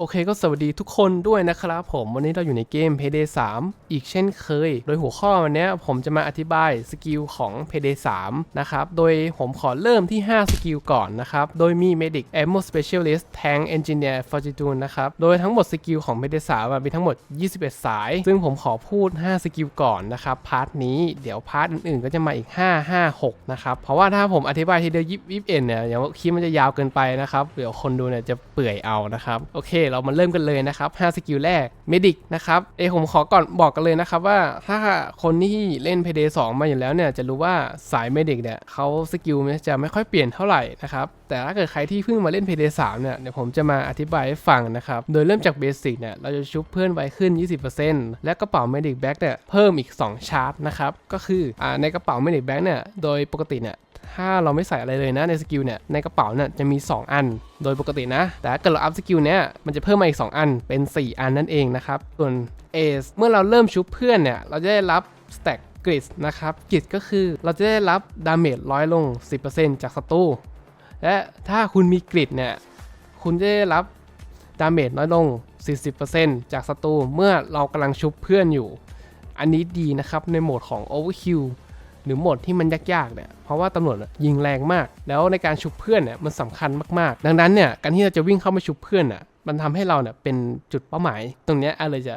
โอเคก็สวัสดีทุกคนด้วยนะครับผมวันนี้เราอยู่ในเกม Payday 3 อีกเช่นเคย โดยหัวข้อวันนี้ผมจะมาอธิบายสกิลของ Payday 3 นะครับ โดยผมขอเริ่มที่ 5 สกิลก่อนนะครับ โดยมี Medic Ammo Specialist Tank Engineer Fortitude นะครับ โดยทั้งหมดสกิลของ Payday 3มีทั้งหมด 21 สาย ซึ่งผมขอพูด 5 สกิลก่อนนะครับพาร์ทนี้เดี๋ยวพาร์ทอื่นๆ ก็จะมาอีก 5 5 6 นะครับเพราะว่าถ้าผมอธิบายทีเดียวยิบยิบเอ็นเนี่ยอย่างว่าคลิปมันจะยาวเกินไปนะครับเดี๋ยวคนดูเนี่ยจะเปื่อยเอานะครับโอเคเรามาเริ่มกันเลยนะครับ5สกิลแรก Medic นะครับเอผมขอก่อนบอกกันเลยนะครับว่าถ้าคนที่เล่น Payday 2มาอยู่แล้วเนี่ยจะรู้ว่าสาย Medic เนี่ยเขาสกิลจะไม่ค่อยเปลี่ยนเท่าไหร่นะครับแต่ถ้าเกิดใครที่เพิ่งมาเล่น Payday 3เนี่ยเดี๋ยวผมจะมาอธิบายให้ฟังนะครับโดยเริ่มจากเบสิกเนี่ยเราจะชุบเพื่อนไวขึ้น 20%และกระเป๋า Medic Bag เนี่ยเพิ่มอีก 2 ชาร์จนะครับก็คืออในกระเป๋า Medic Bag เนี่ยโดยปกติเนี่ย ถ้าเราไม่ใส่อะไรเลยนะในสกิลเนี่ยในกระเป๋าเนี่ยจะมี 2 อัน โดยปกตินะ แต่ถ้าเกิดเราอัพสกิลเนี่ยมันจะเพิ่มมาอีก 2 อันเป็น 4 อันนั่นเองนะครับส่วน a อเมื่อเราเริ่มชุบเพื่อนเนี่ยเราจะได้รับสแต็กกริดนะครับกริดก็คือเราจะได้รับดาเมจร้อยลง 10%จากศัตรูและถ้าคุณมีกริดเนี่ยคุณจะได้รับดาเมจน้อยลง 40%จากศัตรูเมื่อเรากำลังชุบเพื่อนอยู่ อันนี้ดีนะครับในโหมดของ Overkill หรือโหมดที่มันยากๆเนี่ยเพราะว่าตำรวจยิงแรงมาก แล้วในการชุบเพื่อนเนี่ยมันสำคัญมากๆ ดังนั้นเนี่ยการที่เราจะวิ่งเข้ามาชุบเพื่อนอะมันทำให้เราเนี่ยเป็นจุดเป้าหมาย ตรงนี้อะไรจะ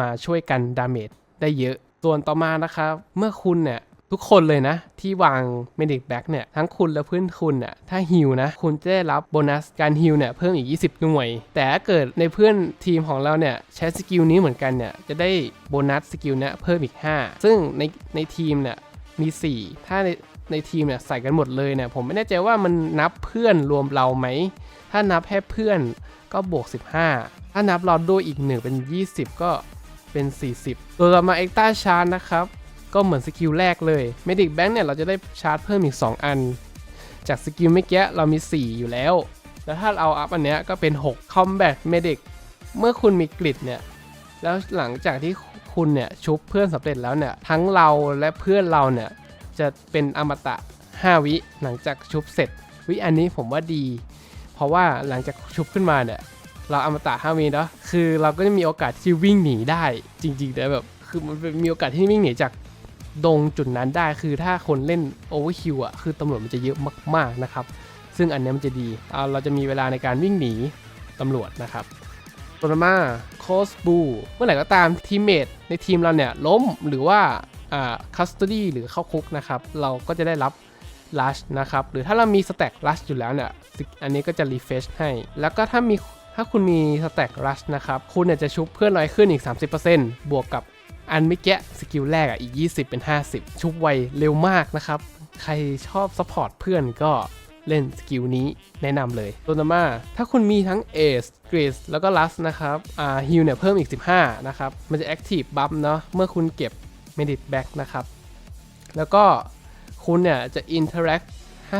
มาช่วยกันดาเมจได้เยอะ ส่วนต่อมานะครับเมื่อคุณเนี่ยทุกคนเลยนะ ที่วาง Medic Back เนี่ยทั้งคุณและเพื่อนคุณเนี่ยถ้าฮิลนะ คุณจะได้รับโบนัสการฮิลเนี่ยเพิ่มอีก 20 หน่วย แต่ถ้าเกิดในเพื่อนทีมของเราเนี่ยใช้สกิลนี้เหมือนกันเนี่ยจะได้โบนัสสกิลเนี่ยเพิ่มอีก 5 ซึ่งในในทีมเนี่ย มี 4 ถ้าในในทีมเนี่ยใส่กันหมดเลยเนี่ยผมไม่แน่ใจว่ามันนับเพื่อนรวมเราไหม ถ้านับแค่เพื่อนก็บวก 15 ถ้านับเราด้วยอีก 1 เป็น 20 ก็เป็น 40 ตัวต่อมาเอ็กต้าชาร์จนะครับ ก็เหมือนสกิลแรกเลย Medic Bank เนี่ยเราจะได้ชาร์จเพิ่มอีก 2 อัน จากสกิลเมื่อกี้เรามี 4 อยู่แล้ว แล้วถ้าเราอัพอันเนี้ยก็เป็น6 Combat Medic เมื่อคุณมีกริดเนี่ยแล้วหลังจากที่ คุณเนี่ยชุบเพื่อนสำเร็จแล้วเนี่ยทั้งเราและเพื่อนเราเนี่ยจะเป็นอมตะ 5 วิหลังจากชุบเสร็จ วิอันนี้ผมว่าดี เพราะว่าหลังจากชุบขึ้นมาเนี่ยเราอมตะ5วิเนาะคือเราก็จะมีโอกาสที่วิ่งหนีได้จริงๆแต่แบบคือมันมีโอกาสที่วิ่งหนีจากดงจุดนั้นได้คือถ้าคนเล่นโอเวอร์คิวอะคือตำรวจมันจะเยอะมาก ๆนะครับ ซึ่งอันเนี้ยมันจะดีอ่าเราจะมีเวลาในการวิ่งหนีตำรวจนะครับ ต่อมาโคสบู เมื่อไหร่ก็ตามทีมเมทในทีมเราเนี่ยล้มหรือว่าอ่าคัสตอดี้หรือเข้าคุกนะครับ เราก็จะได้รับลัชนะครับ หรือถ้าเรามีสแต็กลัชอยู่แล้วเนี่ย อันนี้ก็จะรีเฟชให้ แล้วก็ถ้ามีถ้าคุณมีสแต็กลัชนะครับ คุณเนี่ยจะชุบเพื่อนน้อยขึ้นอีก 30%บวกกับอันเมื่อกี้สกิลแรกอะอีก 20 เป็น 50 ชุบไวเร็วมากนะครับ ใครชอบซัพพอร์ตเพื่อนก็ เล่นสกิลนี้แนะนำเลยตัวต่อมาถ้าคุณมีทั้ง Ace Grace แล้วก็ Lust นะครับอ่า Heal เนี่ยเพิ่มอีก 15 นะครับ มันจะ Active Buff เนาะเมื่อคุณเก็บ Medit Back นะครับ แล้วก็คุณเนี่ยจะ Interact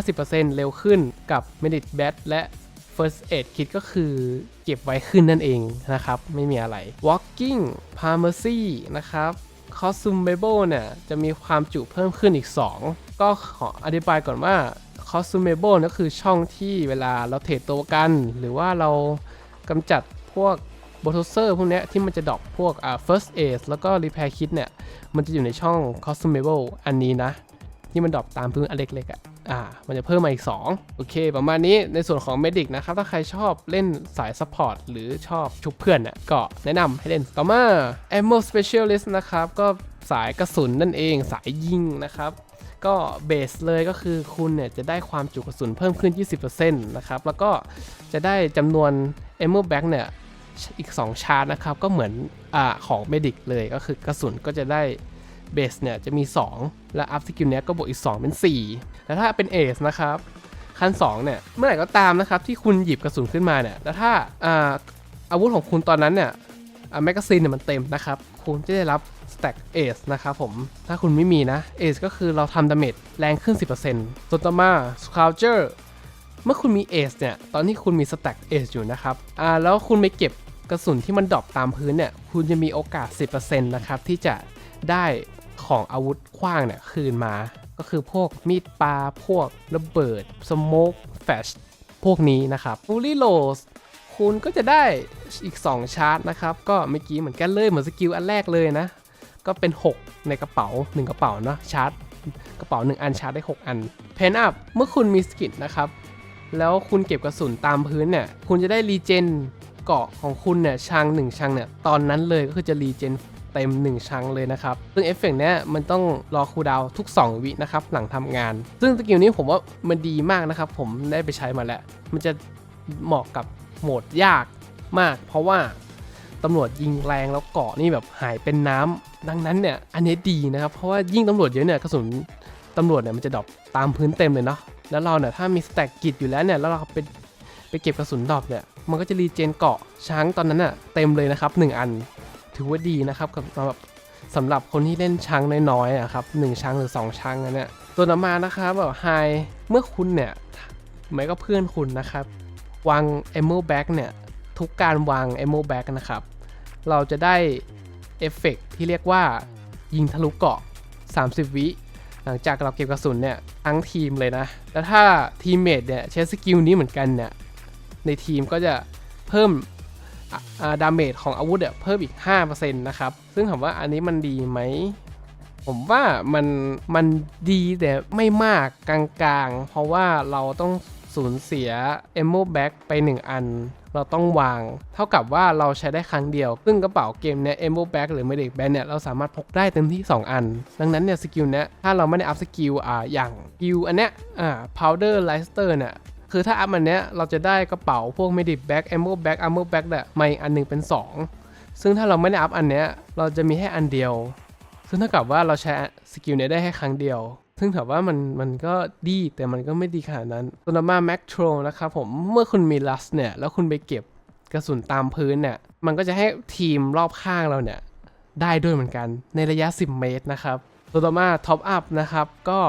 50%เร็วขึ้นกับ Medit Back และ First Aid Kit ก็คือเก็บไว้ขึ้นนั่นเองนะครับ ไม่มีอะไร Walking Pharmacy นะครับ Consumable เนี่ย จะมีความจุเพิ่มขึ้นอีก 2 ก็ขออธิบายก่อนว่า consumable ก็คือช่องที่เวลาเราเทรดตัวกัน หรือว่าเรากำจัดพวกบ t ทเซอร์พวกนี้ที่มันจะดรอปพวก first aid แล้วก็ repair kit เนี่ย มันจะอยู่ในช่อง consumable อันนี้นะ ที่มันดรอปตามพื้นอันเล็กๆอะอ่า มันจะเพิ่มมาอีก 2 โอเค ประมาณนี้ในส่วนของ medic นะครับ ถ้าใครชอบเล่นสาย support หรือชอบชุบเพื่อนเนี่ยก็แนะนำให้เล่น ต่อมา ammo specialist นะครับ ก็สายกระสุนนั่นเอง สายยิงนะครับ ก็เบสเลยก็คือคุณเนี่ยจะได้ความจุกระสุนเพิ่มขึ้น 20%นะครับ แล้วก็จะได้จำนวน ammo bag เนี่ยอีก 2 ชาร์จนะครับ ก็เหมือนอ่าของ medic เลยก็คือกระสุนก็จะได้เบสเนี่ยจะมี 2 และอัพสกิลเนี้ยก็บวกอีก 2 เป็น 4 แล้วถ้าเป็นเอสนะครับขั้น2เนี่ยเมื่อไหร่ก็ตามนะครับที่คุณหยิบกระสุนขึ้นมาเนี่ยแล้วถ้าอ่าอาวุธของคุณตอนนั้นเนี่ยอาแมกกาซีนเนี่ยมันเต็มนะครับ คุณจะได้รับ Stack Ace นะครับผม ถ้าคุณไม่มีนะ Ace ก็คือเราทำดาเมจแรงขึ้น 10%ส่วนต่อมา Sculpture เมื่อคุณมี Ace เนี่ย ตอนที่คุณมี Stack Ace อยู่นะครับ อ่า แล้วคุณไปเก็บกระสุนที่มันดรอปตามพื้นเนี่ย คุณจะมีโอกาส 10%นะครับ ที่จะได้ของอาวุธขว้างเนี่ย คืนมา ก็คือพวกมีดปลา พวกระเบิด สโมกแฟช พวกนี้นะครับ Fully Load คคุณก็จะได้อีก 2 ชาร์จนะครับ ก็เมื่อกี้เหมือนกันเลย เหมือนสกิลอันแรกเลยนะ ก็เป็น 6 ในกระเป๋า 1 กระเป๋าเนาะชาร์จ กระเป๋า 1 อันชาร์จได้ 6 อันเพนอัพเมื่อคุณมีสกิลนะครับแล้วคุณเก็บกระสุนตามพื้นเนี่ยคุณจะได้รีเจนเกาะของคุณเนี่ยชัง1ชังเนี่ยตอนนั้นเลยก็คือจะรีเจนเต็ม 1 ชังเลยนะครับ ซึ่งเอฟเฟกต์เนี้ยมันต้องรอคูดาวทุก 2 วินะครับ หลังทำงาน ซึ่งสกิลนี้ผมว่ามันดีมากนะครับ ผมได้ไปใช้มาแล้ว มันจะเหมาะกับโหมดยากมาก เพราะว่า ตำรวจยิงแรงแล้วเกาะนี่แบบหายเป็นน้ำดังนั้นเนี่ยอันนี้ดีนะครับ เพราะว่ายิ่งตำรวจเยอะเนี่ยกระสุนตำรวจเนี่ยมันจะดรอปตามพื้นเต็มเลยเนาะแล้วเราเนี่ยถ้ามีสแต็กกิจอยู่แล้วเนี่ยแล้วเราไปไปเก็บกระสุนดรอปเนี่ยมันก็จะรีเจนเกาะช้างตอนนั้นน่ะเต็มเลยนะครับหนึ่งอันถือว่าดีนะครับกับสำหรับสำหรับคนที่เล่นช้างน้อยๆอะครับหนึ่งช้างหรือ 2 ช้างอันเนี้ยตัวต่อมานะครับแบบไฮเมื่อคุณเนี่ยหมายก็เพื่อนคุณนะครับวาง ammo bag เนี่ย ทุกการวาง ammo bag นะครับ เราจะได้เอฟเฟกต์ที่เรียกว่ายิงทะลุเกาะ 30 วิหลังจากเราเก็บกระสุนเนี่ยทั้งทีมเลยนะ แล้วถ้าทีมเมทเนี่ยใช้สกิลนี้เหมือนกันเนี่ย ในทีมก็จะเพิ่มดาเมจของอาวุธเนี่ยเพิ่มอีก 5%นะครับ ซึ่งถามว่าอันนี้มันดีไหม ผมว่ามันมันดีแต่ไม่มากกลางๆ เพราะว่าเราต้อง สูญเสีย ammo bag ไป 1 อัน เราต้องวาง เท่ากับว่าเราใช้ได้ครั้งเดียว ซึ่งกระเป๋าเกมเนี้ย ammo bag หรือ medic bag เนี่ยเราสามารถพกได้เต็มที่ 2 อัน ดังนั้นเนี่ยสกิลเนี้ยถ้าเราไม่ได้อัพสกิลอ่าอย่างสกิลอันเนี้ยอ่า powder lister เนี่ยคือถ้าอัพอันเนี้ยเราจะได้กระเป๋าพวก medic bag ammo bag armor bag เนี่ยมาอีกอันหนึ่งเป็น 2 ซึ่งถ้าเราไม่ได้อัพอันเนี้ยเราจะมีแค่อันเดียว ซึ่งเท่ากับว่าเราใช้สกิลเนี้ยได้แค่ครั้งเดียว ซึ่งถามว่ามันมันก็ดีแต่มันก็ไม่ดีขนาดนั้นตัวต่อมาแม็กโทรนะครับผมเมื่อคุณมีลัสเนี่ย แล้วคุณไปเก็บกระสุนตามพื้นเนี่ย มันก็จะให้ทีมรอบข้างเราเนี่ย ได้ด้วยเหมือนกันในระยะ 10 เมตรนะครับตัวต่อมาท็อปอัพนะครับ ก็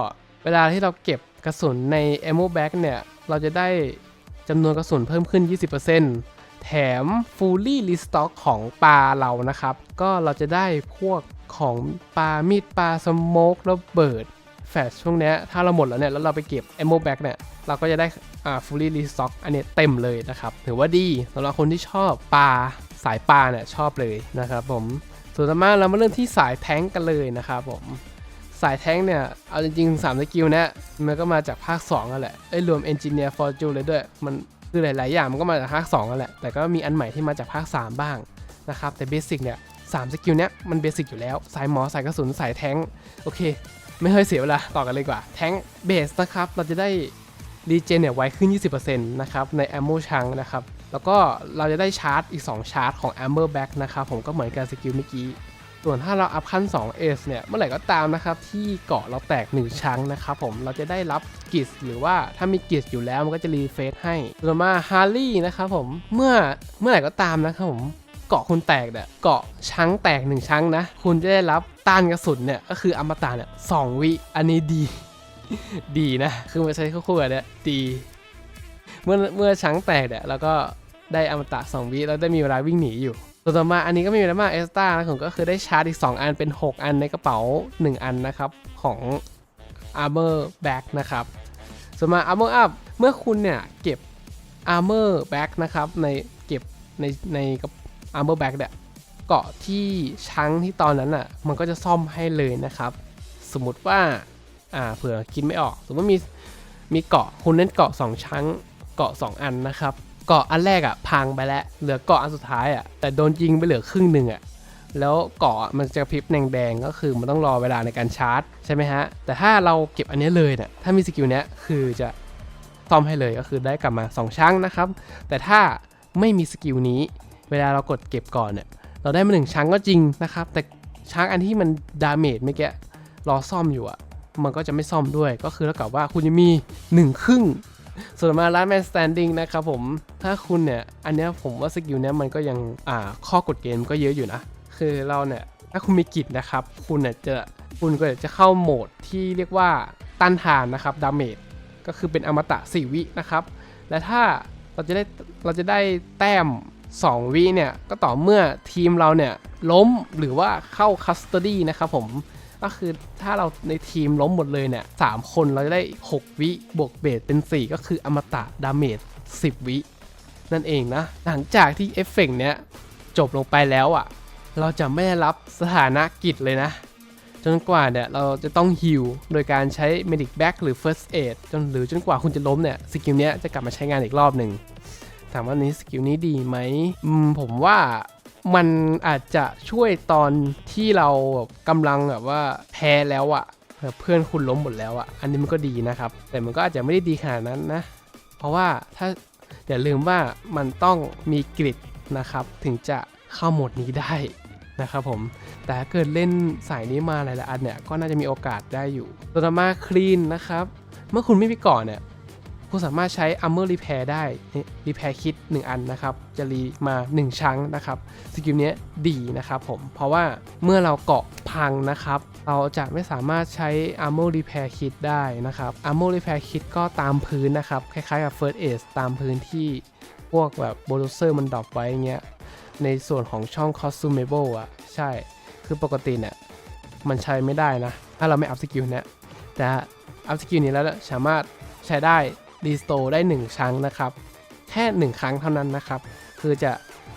เวลาที่เราเก็บกระสุนใน ammo bag เนี่ย เราจะได้จำนวนกระสุนเพิ่มขึ้น 20%แถม fully restock ของปลาเรานะครับ ก็เราจะได้พวกของปลามีดปลาสโมกระเบิด แฟชช่วงเนี้ยถ้าเราหมดแล้วเนี่ย แล้วเราไปเก็บ ammo bag เนี่ย เราก็จะได้อ่า fully restock อันนี้เต็มเลยนะครับ ถือว่าดีสำหรับคนที่ชอบปลาสายปลาเนี่ย ชอบเลยนะครับผมส่วนต่อมาเรามาเริ่มที่สายแท้งกันเลยนะครับผมสายแท้งเนี่ย เอาจริงๆ3สกิลเนี่ยมันก็มาจากภาค2นั่นแหละไอ้รวม Engineer Fortune เลยด้วย มันคือหลาย ๆ อย่างมันก็มาจากภาค2นั่นแหละ แต่ก็มีอันใหม่ที่มาจากภาค 3 บ้างนะครับ แต่เบสิกเนี่ยสามสกิลเนี้ยมันเบสิกอยู่แล้ว สายหมอ สายกระสุน สายแท้ง โอเค ไม่เคยเสียเวลาต่อกันเลยกว่า แท้งเบสนะครับ เราจะได้รีเจนเนี่ยไวขึ้น 20%นะครับ ใน Ammo ชังนะครับ แล้วก็เราจะได้ชาร์จอีก 2 ชาร์จของ Amber Back นะครับ ผมก็เหมือนกับสกิลเมื่อกี้ ส่วนถ้าเราอัพขั้น2 S เนี่ย เมื่อไหร่ก็ตามนะครับ ที่เกาะเราแตก 1 ชั้งนะครับผม เราจะได้รับกิจหรือว่าถ้ามีกิจอยู่แล้วมันก็จะรีเฟซให้ต่อมาฮาร์ลี่นะครับผม เมื่อเมื่อไหร่ก็ตามนะครับผม เกาะคุณแตกเนี่ยเกาะชั้งแตก1ชั้งนะ คุณจะได้รับต้านกระสุนเนี่ยก็คืออมตะเนี่ยสองวิอันนี้ดี ดีนะ คือมาใช้คู่ๆกันเนี่ยดีเมื่อเมื่อช้างแตกเนี่ยแล้วก็ได้อมตะ2วิแล้วได้มีเวลาวิ่งหนีอยู่ตัวต่อมาอันนี้ก็ไม่มีอะไรมากเอสตานะผมก็คือได้ชาร์จอีก 2 อันเป็น 6 อันในกระเป๋า 1 อันนะครับ ของ Armor Bag นะครับส่วนมา Armor Up เมื่อคุณเนี่ยเก็บ Armor Bag นะครับในเก็บในในกั บ Armor Bag เนี่ยเกาะที่ช้างที่ตอนนั้นอะมันก็จะซ่อมให้เลยนะครับ สมมติว่าอ่าเผื่อคิดไม่ออก สมมติว่ามีมีเกาะคุณเล่นเกาะ2ชั้งเกาะ 2 อันนะครับ เกาะอันแรกอะ่ะพังไปแล้ว เหลือเกาะอันสุดท้ายอะ่ะแต่โดนยิงไปเหลือครึ่งหนึ่งอะ่ะแล้วเกาะมันจะพริบแดงๆก็คือมันต้องรอเวลาในการชาร์จใช่ไหมฮะ แต่ถ้าเราเก็บอันนี้เลยเนี่ยถ้ามีสกิลเนี้ยคือจะซ่อมให้เลยก็คือได้กลับมา 2ชั้งนะครับ แต่ถ้าไม่มีสกิลนี้ เวลาเรากดเก็บก่อนเนี่ย เราได้มาหนึ่งชั้งก็จริงนะครับ แต่ชั้งอันที่มันดาเมจเมื่อกี้รอซ่อมอยู่อะ่ะมันก็จะไม่ซ่อมด้วย ก็คือเท่ากับว่าคุณจะมีหนึ่งครึ่ง ส่วนมา last man standing นะครับผม ถ้าคุณเนี่ย อันนี้ผมว่าสกิลเนี้ยมันก็ยัง อ่า ข้อกฎเกณฑ์ก็เยอะอยู่นะ คือเราเนี่ย ถ้าคุณมีกิจนะครับ คุณเนี่ยจะ คุณก็จะเข้าโหมดที่เรียกว่าต้านทานนะครับ ดาเมจ ก็คือเป็นอมตะ4วินะครับ และถ้าเราจะได้ เราจะได้แต้ม 2 วิเนี่ย ก็ต่อเมื่อทีมเราเนี่ย ล้มหรือว่าเข้าคัสต o ดี้นะครับผมก็คือถ้าเราในทีมล้มหมดเลยเนี่ยสามคนเราจะได้ 6 วิบวกเบสเป็น 4 ก็คืออมตะดาเมจ10 วิ นั่นเองนะ หลังจากที่เอฟเฟกต์เนี้ยจบลงไปแล้วอะ่ะ เราจะไม่ได้รับสถานะกิจเลยนะ จนกว่าเนี่ยเราจะต้องฮิลโดยการใช้ Medic Back หรือ First Aid จนหรือจนกว่าคุณจะล้มเนี่ยสกิลเนี้ยจะกลับมาใช้งานอีกรอบหนึ่ง ถามว่านี้สกิลนี้ดีไหมอืมผมว่ามันอาจจะช่วยตอนที่เรากำลังแบบว่าแพ้แล้วอะแบบเพื่อนคุณล้มหมดแล้วอะอันนี้มันก็ดีนะครับ แต่มันก็อาจจะไม่ได้ดีขนาดนั้นนะ เพราะว่าถ้าอย่าลืมว่ามันต้องมีกริดนะครับ ถึงจะเข้าโหมดนี้ได้นะครับผม แต่ถ้าเกิดเล่นสายนี้มาหลายๆอันเนี่ย ก็น่าจะมีโอกาสได้อยู่ตัวต่อมาคลีนนะครับ เมื่อคุณไม่มีก่อนเนี่ย คุณสามารถใช้ Armor Repair ได้นี่ Repair Kit 1 อันนะครับ จะรีมา 1 ชั้งนะครับ สกิลนี้ดีนะครับผม เพราะว่าเมื่อเราเกาะพังนะครับ เราจะไม่สามารถใช้ Armor Repair Kit ได้นะครับ Armor Repair Kit ก็ตามพื้นนะครับ คล้ายๆกับ First Aid ตามพื้นที่พวกแบบโบลูเซอร์มันดรอปไว้เงี้ย ในส่วนของช่อง Consumable อะ ใช่ คือปกติเนี่ยมันใช้ไม่ได้นะ ถ้าเราไม่อัพสกิลเนี่ยแต่อัพสกิลนี้แล้วสามารถใช้ได้ รีสโตได้1ครั้งนะครับ แค่ 1 ครั้งเท่านั้นนะครับ คือจะ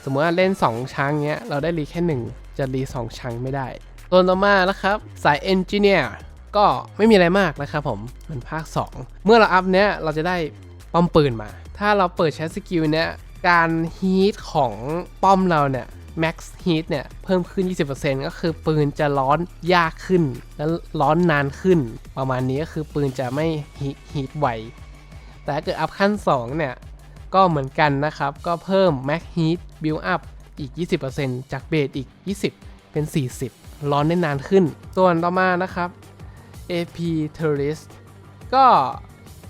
สมมติว่าเล่น 2ช้างเนี้ยเราได้รีแค่ 1 จะรี2ช้างไม่ได้ ตัวต่อมานะครับสายเอนจิเนียร์ก็ไม่มีอะไรมากนะครับผมเหมือนภาค 2 เมื่อเราอัพเนี้ยเราจะได้ป้อมปืนมา ถ้าเราเปิดใช้สกิลเนี้ยการฮีทของป้อมเราเนี่ย Max Heat เนี่ย เพิ่มขึ้น 20%ก็คือปืนจะร้อนยากขึ้น และร้อนนานขึ้น ประมาณนี้ก็คือปืนจะไม่ฮีทฮีทไว แต่ถ้าเกิดอัพขั้น 2 เนี่ย ก็เหมือนกันนะครับ ก็เพิ่ม Max Heat Build Up อีก 20%จากเบสอีก 20 เป็น 40 ร้อนได้นานขึ้น ส่วนต่อมานะครับ AP Terrorist ก็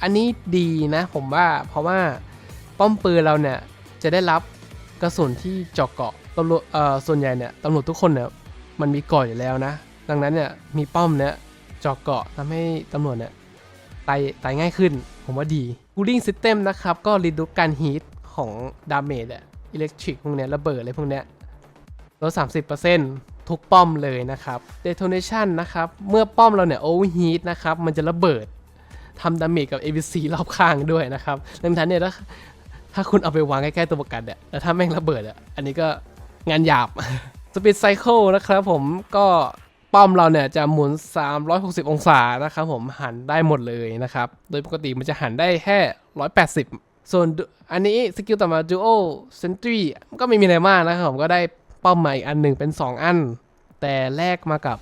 อันนี้ดีนะผมว่าเพราะว่าป้อมปืนเราเนี่ย จะได้รับกระสุนที่เจาะเกาะตำรวจเอ่อส่วนใหญ่เนี่ยตำรวจทุกคนเนี่ยมันมีเกาะอยู่แล้วนะ ดังนั้นเนี่ยมีป้อมเนี่ยเจาะเกาะทำให้ตำรวจเนี่ย ตายตายง่ายขึ้น ผมว่าดี cooling system นะครับ ก็รีดูการฮีทของดาเมจอะอิเล็กทริกพวกเนี้ยระเบิดอะไรพวกเนี้ยลด30%ทุกป้อมเลยนะครับ detonation นะครับ เมื่อป้อมเราเนี่ย overheat นะครับ มันจะระเบิดทำดาเมจกับ ABC รอบข้างด้วยนะครับดังนั้นเนี่ยถ้าถ้าคุณเอาไปวางใกล้ๆตัวประกันเนี่ยแล้วถ้าแม่งระเบิดอะอันนี้ก็งานหยาบสปีดไซเคิลนะครับผมก็ ป้อมเราเนี่ยจะหมุน 360 องศานะครับผมหันได้หมดเลยนะครับ โดยปกติมันจะหันได้แค่ 180 ส่วนอันนี้สกิลต่อมา Duo Sentry ก็ไม่มีอะไรมากนะครับผมก็ได้ป้อมใหม่อีกอันหนึ่งเป็น 2 อัน แต่แลกมากับ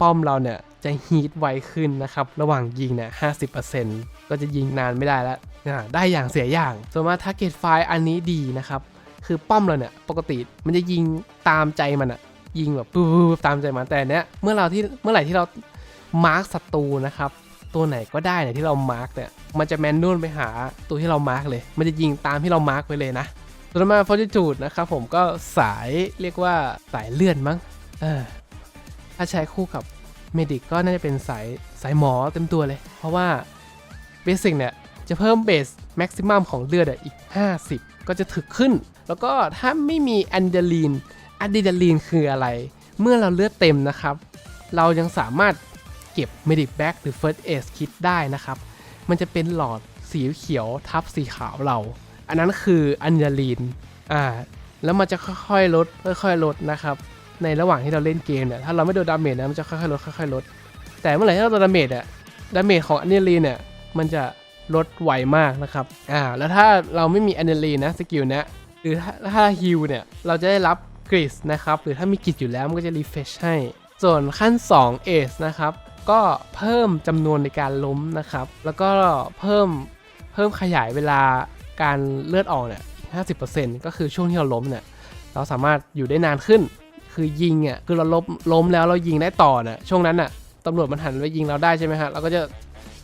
ป้อมเราเนี่ยจะฮีทไวขึ้นนะครับ ระหว่างยิงเนี่ย50%ก็จะยิงนานไม่ได้แล้วได้อย่างเสียอย่าง ส่วนมา Target Fire อันนี้ดีนะครับ คือป้อมเราเนี่ยปกติมันจะยิงตามใจมันอะ ยิงแบบปุ๊บตามใจมันแต่เนี้ยเมื่อเราที่เมื่อไหร่ที่เรามาร์กศัตรูนะครับตัวไหนก็ได้เนี่ยที่เรามาร์กเนี่ยมันจะแมนนวลไปหาตัวที่เรามาร์กเลย มันจะยิงตามที่เรามาร์กไปเลยนะส่วนมา Fortitude นะครับผมก็สายเรียกว่าสายเลื่อนมั้งเออถ้าใช้คู่กับเมดิกก็น่าจะเป็นสายสายหมอเต็มตัวเลย เพราะว่าเบสิกเนี่ยจะเพิ่มเบสแม็กซิมัมของเลือดอีก 50 ก็จะถึกขึ้น แล้วก็ถ้าไม่มีแอะดรลีน อะดรีนาลีนคืออะไร เมื่อเราเลือดเต็มนะครับ เรายังสามารถเก็บ Medic Bag หรือ First Aid Kit ได้นะครับ มันจะเป็นหลอดสีเขียวทับสีขาวเรา อันนั้นคืออะดรีนาลีนอ่าแล้วมันจะค่อยๆลดค่อยๆลดนะครับ ในระหว่างที่เราเล่นเกมเนี่ยถ้าเราไม่โดนดาเมจนะมันจะค่อยๆลดค่อยๆลด แต่เมื่อไหร่ที่เราโดนดาเมจอะดาเมจของอะดรีนาลีนเนี่ยมันจะลดไวมากนะครับ อ่า แล้วถ้าเราไม่มีอะดรีนาลีนนะสกิลเนี้ยหรือถ้าถ้าฮิลเนี่ย เราจะได้รับ กริสนะครับ หรือถ้ามีกริสอยู่แล้วมันก็จะรีเฟชให้ ส่วนขั้น2เอสนะครับ ก็เพิ่มจำนวนในการล้มนะครับ แล้วก็เพิ่มเพิ่มขยายเวลาการเลือดออกเนี่ย50%ก็คือช่วงที่เราล้มเนี่ยเราสามารถอยู่ได้นานขึ้น คือยิงอะคือเราล้มล้มแล้วเรายิงได้ต่อน่ะช่วงนั้นน่ะตำรวจมันหันไปยิงเราได้ใช่ไหมฮะเราก็จะ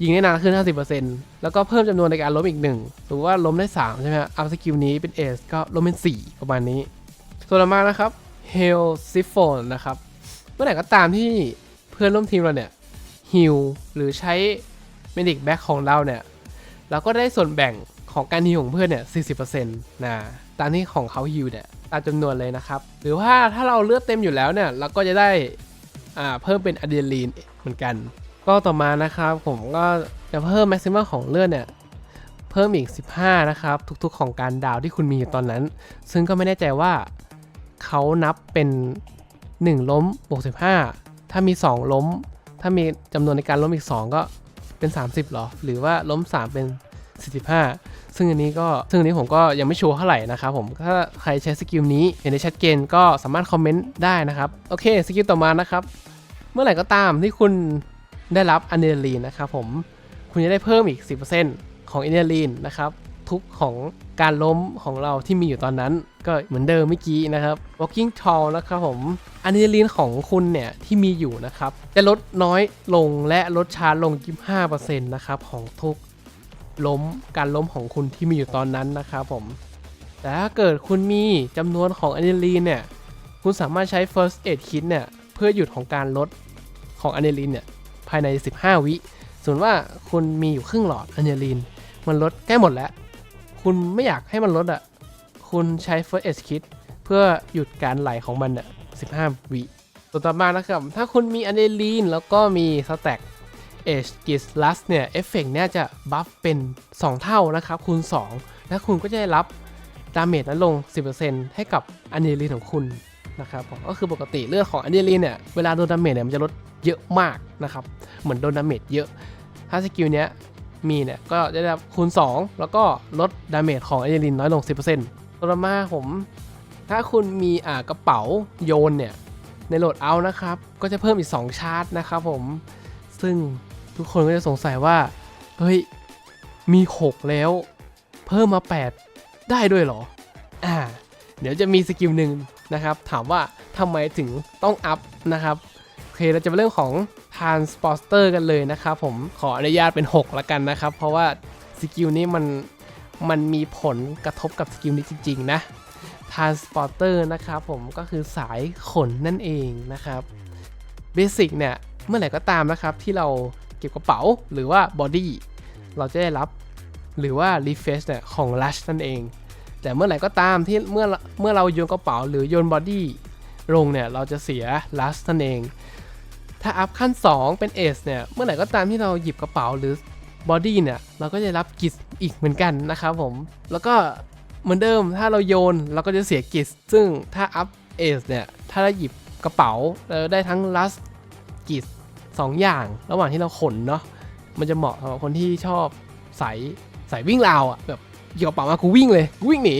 ยิงได้นานขึ้น 50%แล้วก็เพิ่มจำนวนในการล้มอีกหนึ่งสมมติว่าล้มได้ 3 ใช่ไหมฮะอัพสกิลนี้เป็นเอสก็ล้มเป็น 4 ประมาณนี้ ส่วนต่อมานะครับ h e l s i p h o n นะครับเมื่อไหร่ก็ตามที่เพื่อนร่วมทีมเราเนี่ยฮิลหรือใช้ Medic Back ของเราเนี่ยเราก็ได้ส่วนแบ่งของการฮิลของเพื่อนเนี่ย 40%นะตามที่ของเขาฮิลเนี่ยตามจำนวนเลยนะครับ หรือว่าถ้าเราเลือดเต็มอยู่แล้วเนี่ยเราก็จะได้อ่าเพิ่มเป็นอะดรีนาลีนเหมือนกัน ก็ต่อมานะครับผมก็จะเพิ่มแม็กซิมัมของเลือดเนี่ยเพิ่มอีก 15 นะครับ ทุกๆ ของการดาวที่คุณมีอยู่ตอนนั้น ซึ่งก็ไม่แน่ใจว่า เขานับเป็น 1 ล้มบวก15 ถ้ามี 2 ล้ม ถ้ามีจำนวนในการล้มอีก 2 ก็เป็น 30หรอ หรือว่าล้ม 3 เป็น 45 ซึ่งอันนี้ก็ซึ่งอันนี้ผมก็ยังไม่ชัวร์เท่าไหร่นะครับผม ถ้าใครใช้สกิลนี้เห็นได้ชัดเจนก็สามารถคอมเมนต์ได้นะครับ โอเคสกิลต่อมานะครับ เมื่อไหร่ก็ตามที่คุณได้รับอะดรีนาลีนนะครับผม คุณจะได้เพิ่มอีก 10%ของอะดรีนาลีนนะครับทุกของ การล้มของเราที่มีอยู่ตอนนั้น ก็เหมือนเดิมเมื่อกี้นะครับ walking tall นะครับผมอะดรีนาลีนของคุณเนี่ยที่มีอยู่นะครับจะลดน้อยลงและลดช้าลง 25%นะครับของทุกล้มการล้มของคุณที่มีอยู่ตอนนั้นนะครับผมแต่ถ้าเกิดคุณมีจำนวนของอะดรีนาลีนเนี่ยคุณสามารถใช้ first aid kit เนี่ยเพื่อหยุดของการลดของอะดรีนาลีนเนี่ยภายใน 15 วิส่วนว่าคุณมีอยู่ครึ่งหลอดอะดรีนาลีนมันลดใกล้หมดแล้ว คุณไม่อยากให้มันลดอะ คุณใช้ first aid kit เพื่อหยุดการไหลของมันอะ15 วิตัวต่อมานะครับ ถ้าคุณมีอะดรีนาลีนแล้วก็มีสแต็ก Age g i s l u s เนี่ย เอฟเฟกเนี่ยจะบัฟเป็น 2 เท่านะครับ คูณ 2 และคุณก็จะได้รับดาเมจนั้นลง 10%ให้กับอะดรีนาลีนของคุณนะครับผมก็คือปกติเลือดของอะดรีนาลีนเนี่ย เวลาโดนดาเมจเนี่ยมันจะลดเยอะมากนะครับ เหมือนโดนดาเมจเยอะ ถ้าสกิลเนี้ย มีเนี่ย ก็จะได้รับคูณ 2 แล้วก็ลดดาเมจของอะดรีนาลีนน้อยลง 10%ตัวต่อมาผม ถ้าคุณมีอ่ากระเป๋าโยนเนี่ย ในโหลดเอานะครับ ก็จะเพิ่มอีก 2 ชาร์จนะครับผม ซึ่งทุกคนก็จะสงสัยว่า เฮ้ย มี 6 แล้ว เพิ่มมา 8 ได้ด้วยเหรอ อ่า เดี๋ยวจะมีสกิลหนึ่งนะครับ ถามว่าทำไมถึงต้องอัพนะครับ โอเค เราจะมาเรื่องของ Transporter กันเลยนะครับผมขออนุญาตเป็น 6 ละกันนะครับ เพราะว่าสกิลนี้มันมันมีผลกระทบกับสกิลนี้จริง ๆ นะ Transporter นะครับผมก็คือสายขนนั่นเองนะครับเบสิกเนี่ยเมื่อไหร่ก็ตามนะครับที่เราเก็บกระเป๋าหรือว่าบอดี้เราจะได้รับหรือว่า refresh เนี่ยของ Rush นั่นเอง แต่เมื่อไหร่ก็ตามที่เมื่อเมื่อเราโยนกระเป๋าหรือโยนบอดี้ลงเนี่ยเราจะเสีย Rush นั่นเอง ถ้าอัพขั้น 2 เป็น Ace เนี่ย เมื่อไหร่ก็ตามที่เราหยิบกระเป๋าหรือบอดี้เนี่ย เราก็จะรับกิจอีกเหมือนกันนะครับผม แล้วก็เหมือนเดิมถ้าเราโยนเราก็จะเสียกิจซึ่งถ้าอัพ Ace เนี่ย ถ้าเราหยิบกระเป๋าเราได้ทั้ง Rush กิจสองอย่างระหว่างที่เราขนเนาะมันจะเหมาะสำหรับคนที่ชอบสายสายวิ่งราวอะแบบหยิบกระเป๋ามากูวิ่งเลยกูวิ่งหนี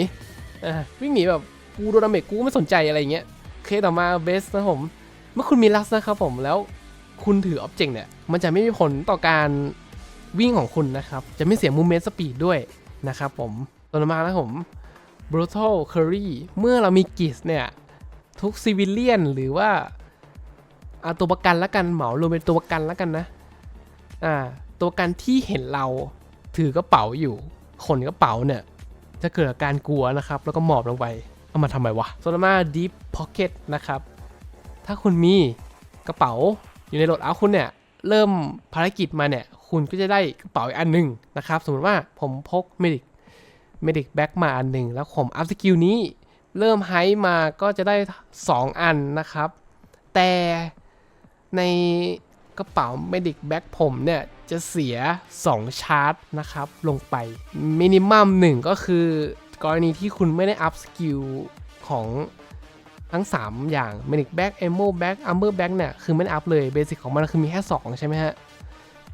อ่าวิ่งหนีแบบกูโดนดาเมจกูไม่สนใจอะไรอย่างเงี้ยเคต่อมาเบสนะผม เมื่อคุณมีลัสนะครับผมแล้วคุณถืออ็อบเจกต์เนี่ย มันจะไม่มีผลต่อการวิ่งของคุณนะครับ จะไม่เสียมูเมนต์สปีดด้วยนะครับผมต่อมานะผม brutal curry เมื่อเรามีกิสเนี่ย ทุกซิวิเลียนหรือว่าอาตัวประกันละกันเหมารวมเป็นตัวประกันละกันนะอ่าตัวประกันที่เห็นเราถือกระเป๋าอยู่ขนกระเป๋าเนี่ย จะเกิดอาการกลัวนะครับ แล้วก็หมอบลงไป เอามาทำไมวะส่วนต่อมา deep pocket นะครับ ถ้าคุณมีกระเป๋าอยู่ในโหลดเอาคุณเนี่ย เริ่มภารกิจมาเนี่ย คุณก็จะได้กระเป๋าอีกอันหนึ่งนะครับ สมมติว่าผมพก medic medic bag มาอันหนึ่งแล้วผมอัพสกิลนี้ เริ่มไฮมาก็จะได้ 2 อันนะครับ แต่ในกระเป๋า medic bag ผมเนี่ย จะเสีย 2 ชาร์จนะครับ ลงไปมินิมัม1ก็คือกรณีที่คุณไม่ได้อัพสกิลของ ทั้ง 3 อย่าง Manic Back Ammo Back Armor Back เนี่ยคือไม่อัพเลยเบสิกของมันคือมีแค่ 2 ใช่ไหมฮะ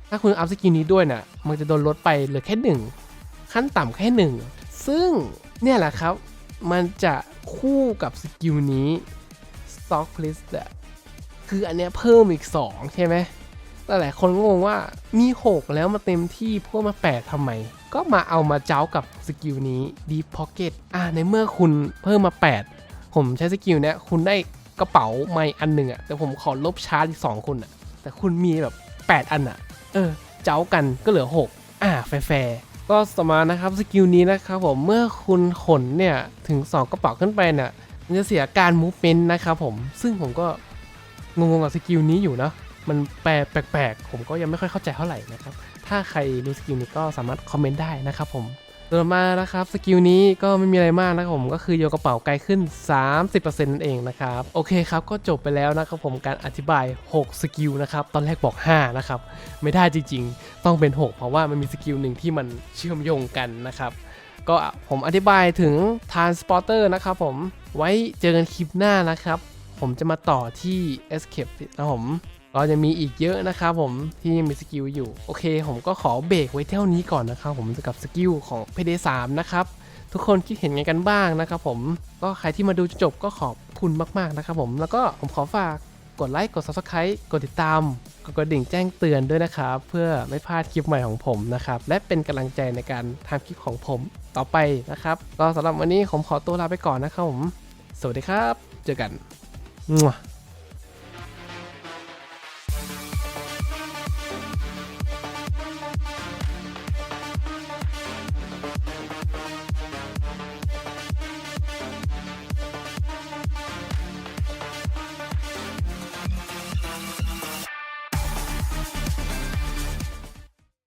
ถ้าคุณอัพสกิลนี้ด้วยน่ะมันจะโดนลดไปเหลือแค่ 1 ขั้นต่ำแค่ 1 ซึ่งเนี่ยแหละครับ มันจะคู่กับสกิลนี้ Stock List อะคืออันเนี้ยเพิ่มอีก 2 ใช่ไหมแต่หลายคนงงว่ามี 6 แล้วมาเต็มที่พวกมา 8ทำไม ก็มาเอามาเจ้ากับสกิลนี้ Deep Pocket อ่าในเมื่อคุณเพิ่มมา 8 ผมใช้สกิลเนี้ยคุณได้กระเป๋าไม่อันหนึ่งอะแต่ผมขอลบชาร์จอีก2คุณอะแต่คุณมีแบบ 8 อันอะเออ เจ้ากันก็เหลือ 6 อ่าแฟร์ก็สมานะครับสกิลนี้นะครับผมเมื่อคุณขนเนี่ยถึง 2 กระเป๋าขึ้นไปเนี่ยมันจะเสียการมูฟเมนต์นะครับผมซึ่งผมก็งงๆกับสกิลนี้อยู่เนาะมันแปลแปลกๆ ผมก็ยังไม่ค่อยเข้าใจเท่าไหร่นะครับ ถ้าใครรู้สกิลนี้ก็สามารถคอมเมนต์ได้นะครับผม ต่อมานะครับสกิลนี้ก็ไม่มีอะไรมากนะครับผมก็คือโยนกระเป๋าไกลขึ้น 30%นั่นเองนะครับโอเคครับก็จบไปแล้วนะครับผมการอธิบาย 6 สกิลนะครับตอนแรกบอก 5 นะครับไม่ได้จริงๆ ต้องเป็น 6 เพราะว่ามันมีสกิลหนึ่งที่มันเชื่อมโยงกันนะครับก็ผมอธิบายถึง Transporter นะครับผมไว้เจอกันคลิปหน้านะครับ ผมจะมาต่อที่ Escape นะผม ก็จะมีอีกเยอะนะครับผมที่ยังมีสกิลอยู่ โอเค ผมก็ขอเบรกไว้เท่านี้ก่อนนะครับผมกับสกิลของ PD 3นะครับทุกคนคิดเห็นไงกันบ้างนะครับผมก็ใครที่มาดูจนจบก็ขอบคุณมากๆนะครับผมแล้วก็ผมขอฝากกดไลค์กด Subscribe กดติดตามกดกระดิ่งแจ้งเตือนด้วยนะครับ เพื่อไม่พลาดคลิปใหม่ของผมนะครับ และเป็นกำลังใจในการทำคลิปของผมต่อไปนะครับ ก็สำหรับวันนี้ผมขอตัวลาไปก่อนนะครับผม สวัสดีครับ เจอกันมั่